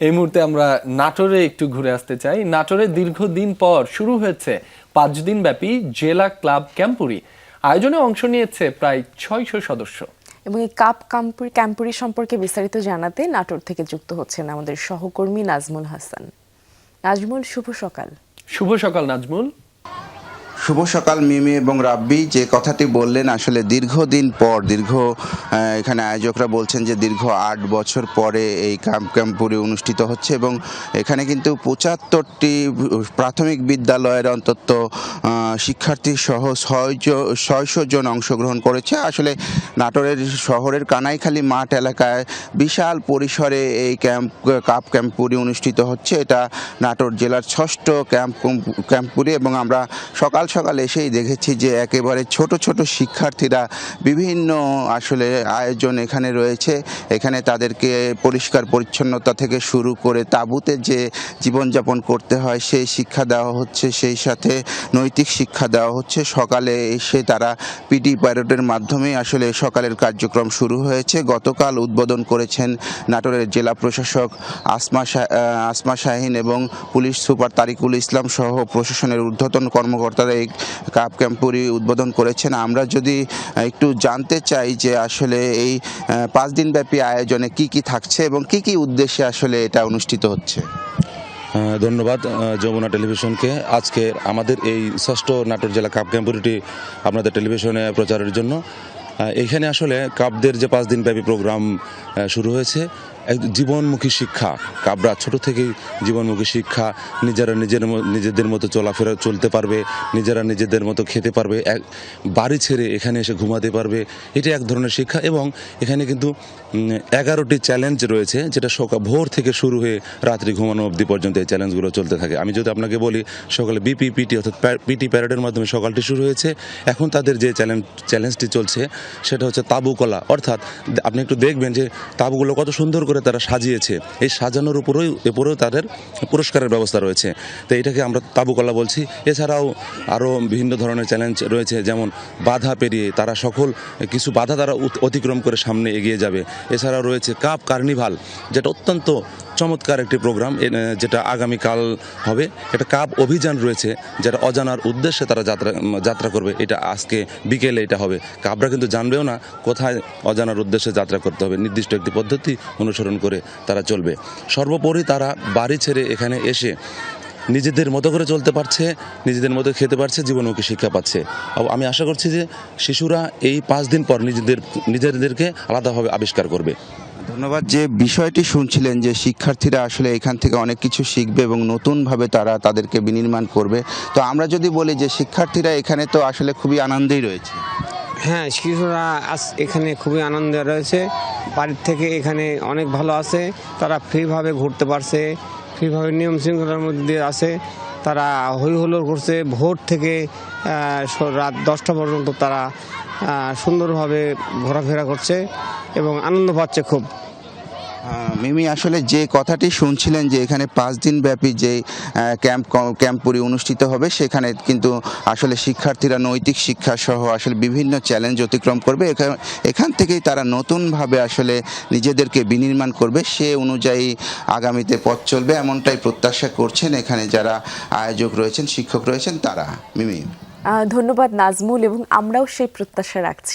এই মুহূর্তে আমরা নাটোরে একটু ঘুরে আসতে চাই। নাটোরে দীর্ঘদিন পর শুরু হয়েছে পাঁচ দিন ব্যাপী জেলা ক্লাব ক্যাম্পুরি। আয়োজনে অংশ নিয়েছে প্রায় ছয়শো সদস্য। এবং এই কাপ ক্যাম্পুরি ক্যাম্পুরি সম্পর্কে বিস্তারিত জানাতে নাটোর থেকে যুক্ত হচ্ছেন আমাদের সহকর্মী নাজমুল হাসান। নাজমুল শুভ সকাল। শুভ সকাল নাজমুল। শুভ সকাল মিমি এবং রাব্বি। যে কথাটি বললেন, আসলে দীর্ঘদিন পর, দীর্ঘ এখানে আয়োজকরা বলছেন যে দীর্ঘ আট বছর পরে এই ক্যাম্প, ক্যাম্পুরি অনুষ্ঠিত হচ্ছে এবং এখানে কিন্তু পঁচাত্তরটি প্রাথমিক বিদ্যালয়ের অন্তত শিক্ষার্থী সহ ছয়শো জন অংশগ্রহণ করেছে। আসলে নাটোরের শহরের কানাইখালী মাঠ এলাকায় বিশাল পরিসরে এই ক্যাম্প, কাপ ক্যাম্পুরি অনুষ্ঠিত হচ্ছে। এটা নাটোর জেলার ষষ্ঠ ক্যাম্প ক্যাম্পুরি এবং আমরা সকাল সকাল এসেই দেখেছি যে একেবারে ছোট ছোট শিক্ষার্থীরা বিভিন্ন আসলে আয়োজন এখানে রয়েছে। এখানে তাদেরকে পরিষ্কার পরিচ্ছন্নতা থেকে শুরু করে তাঁবুতে যে জীবনযাপন করতে হয় সেই শিক্ষা দেওয়া হচ্ছে, সেই সাথে নৈতিক শিক্ষা দেওয়া হচ্ছে। সকালে এসে তারা পিটি প্যারেডের মাধ্যমে আসলে সকালের কার্যক্রম শুরু হয়েছে। গতকাল উদ্বোধন করেছেন নাটোরের জেলা প্রশাসক আসমা আসমা শাহিন এবং পুলিশ সুপার তারিকুল ইসলাম সহ প্রশাসনের ঊর্ধ্বতন কর্মকর্তারা কাপ ক্যাম্পুরি উদ্বোধন করেছেন। আমরা যদি একটু জানতে চাই যে আসলে এই পাঁচ দিনব্যাপী আয়োজনে কি কি থাকছে এবং কি কি উদ্দেশ্যে আসলে এটা অনুষ্ঠিত হচ্ছে? ধন্যবাদ যমুনা টেলিভিশনকে। আজকে আমাদের এই ষষ্ঠ নাটোর জেলা কাপ ক্যাম্পুরিটি আপনাদের টেলিভিশনে প্রচারের জন্য। এখানে আসলে কাপদের যে পাঁচ দিনব্যাপী প্রোগ্রাম শুরু হয়েছে। জীবনমুখী শিক্ষা। কাবরা ছোট থেকেই জীবনমুখী শিক্ষা। নিজেরা নিজের নিজেদের মতো চলাফেরা চলতে পারবে, নিজেরা নিজেদের মতো খেতে পারবে, এক বাড়ি ছেড়ে এখানে এসে ঘুমাতে পারবে। এটা এক ধরনের শিক্ষা এবং এখানে কিন্তু এগারোটি চ্যালেঞ্জ রয়েছে, যেটা সকাল ভোর থেকে শুরু হয়ে রাত্রি ঘুমানো অবধি পর্যন্ত এই চ্যালেঞ্জগুলো চলতে থাকে। আমি যদি আপনাকে বলি, সকালে বিপি পিটি অর্থাৎ পিটি প্যারেডের মাধ্যমে সকালটি শুরু হয়েছে, এখন তাদের যে চ্যালেঞ্জ চ্যালেঞ্জটি চলছে, সেটা হচ্ছে তাবু কলা। অর্থাৎ, আপনি একটু দেখবেন যে তাবুগুলো কত সুন্দর করে তারা সাজিয়েছে। এই সাজানোর উপরেই উপরেও তাদের পুরস্কারের ব্যবস্থা রয়েছে। তো এটাকে আমরা তাবুকলা বলছি। এছাড়াও আরও বিভিন্ন ধরনের চ্যালেঞ্জ রয়েছে, যেমন বাধা পেরিয়ে তারা সকল কিছু বাধা তারা অতিক্রম করে সামনে এগিয়ে যাবে। এছাড়াও রয়েছে কাপ কার্নিভাল, যেটা অত্যন্ত চমৎকার একটি প্রোগ্রাম যেটা আগামীকাল হবে। এটা কাপ অভিযান রয়েছে যেটা অজানার উদ্দেশ্যে তারা যাত্রা যাত্রা করবে। এটা আজকে বিকেলে এটা হবে। কাপরা কিন্তু জানবেও না কোথায় অজানার উদ্দেশ্যে যাত্রা করতে হবে। নির্দিষ্ট একটি পদ্ধতি অনুসরণ করে তারা চলবে। সর্বোপরি তারা বাড়ি ছেড়ে এখানে এসে নিজেদের মতো করে চলতে পারছে, নিজেদের মতো খেতে পারছে জীবনমুখী শিক্ষা পাচ্ছে। আমি আশা করছি যে শিশুরা এই পাঁচ দিন পর নিজেদের, নিজেদেরকে আলাদাভাবে আবিষ্কার করবে। ধন্যবাদ। যে বিষয়টি শুনছিলেন যে শিক্ষার্থীরা আসলে এখান থেকে অনেক কিছু শিখবে এবং নতুনভাবে তারা তাদেরকে বিনির্মাণ করবে, তো আমরা যদি বলি যে শিক্ষার্থীরা এখানে তো আসলে খুবই আনন্দেই রয়েছে। হ্যাঁ শিশুরা আজ এখানে খুবই আনন্দে রয়েছে। বাড়ির থেকে এখানে অনেক ভালো আছে। তারা ফ্রিভাবে ঘুরতে পারছে, ফ্রিভাবে নিয়ম শৃঙ্খলার মধ্যে দিয়ে আছে। তারা হই হুল্লোড় করছে। ভোর থেকে রাত দশটা পর্যন্ত তারা সুন্দরভাবে ঘোরাফেরা করছে এবং আনন্দ পাচ্ছে খুব। মিমি, আসলে যে কথাটি শুনছিলেন যে এখানে পাঁচ দিন ব্যাপী যে ক্যাম্প ক- ক্যাম্পুরি অনুষ্ঠিত হবে, সেখানে কিন্তু আসলে শিক্ষার্থীরা নৈতিক শিক্ষা সহ আসলে বিভিন্ন চ্যালেঞ্জ অতিক্রম করবে। এখা- এখান থেকেই তারা নতুনভাবে আসলে নিজেদেরকে বিনির্মাণ করবে, সে অনুযায়ী আগামীতে পথ চলবে এমনটাই প্রত্যাশা করছেন এখানে যারা আয়োজক রয়েছেন, শিক্ষক রয়েছেন তারা। মিমি। ধন্যবাদ নাজমুল এবং আমরাও সেই প্রত্যাশা রাখছি।